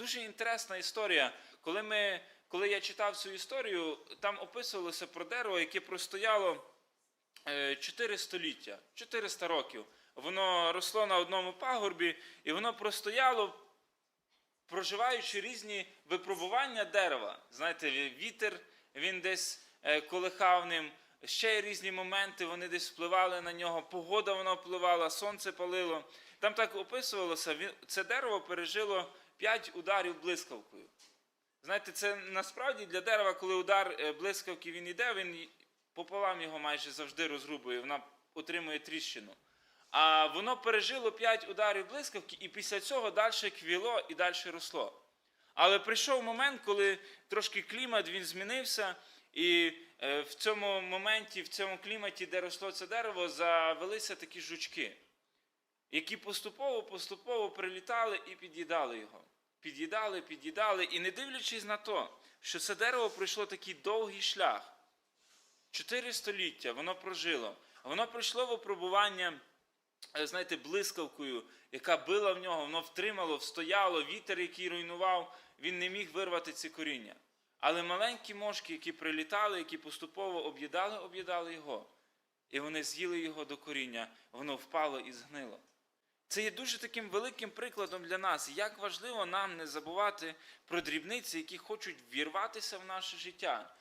Дуже інтересна історія. Коли, ми, коли я читав цю історію, там описувалося про дерево, яке простояло е, 4 століття, 400 років. Воно росло на одному пагорбі, і воно простояло, проживаючи різні випробування дерева. Знаєте, вітер він десь е, колихав ним, ще різні моменти, вони десь впливали на нього, погода вона впливала, сонце палило. Там так описувалося, це дерево пережило 5 ударів блискавкою. Знаєте, це насправді для дерева, коли удар е, блискавки він йде, він пополам його майже завжди розрубує, вона отримує тріщину. А воно пережило 5 ударів блискавки, і після цього далі квіло і далі росло. Але прийшов момент, коли трошки клімат він змінився, і е, в цьому моменті, в цьому кліматі, де росло це дерево, завелися такі жучки, які поступово-поступово прилітали і під'їдали його. Під'їдали, під'їдали, і не дивлячись на те, що це дерево пройшло такий довгий шлях, чотири століття воно прожило. Воно пройшло випробування, е, знаєте, блискавкою, яка била в нього, воно втримало, встояло, вітер, який руйнував, він не міг вирвати ці коріння. Але маленькі мошки, які прилітали, які поступово об'їдали, об'їдали його. І вони з'їли його до коріння, воно впало і згнило. Це є дуже таким великим прикладом для нас, як важливо нам не забувати про дрібниці, які хочуть вірватися в наше життя,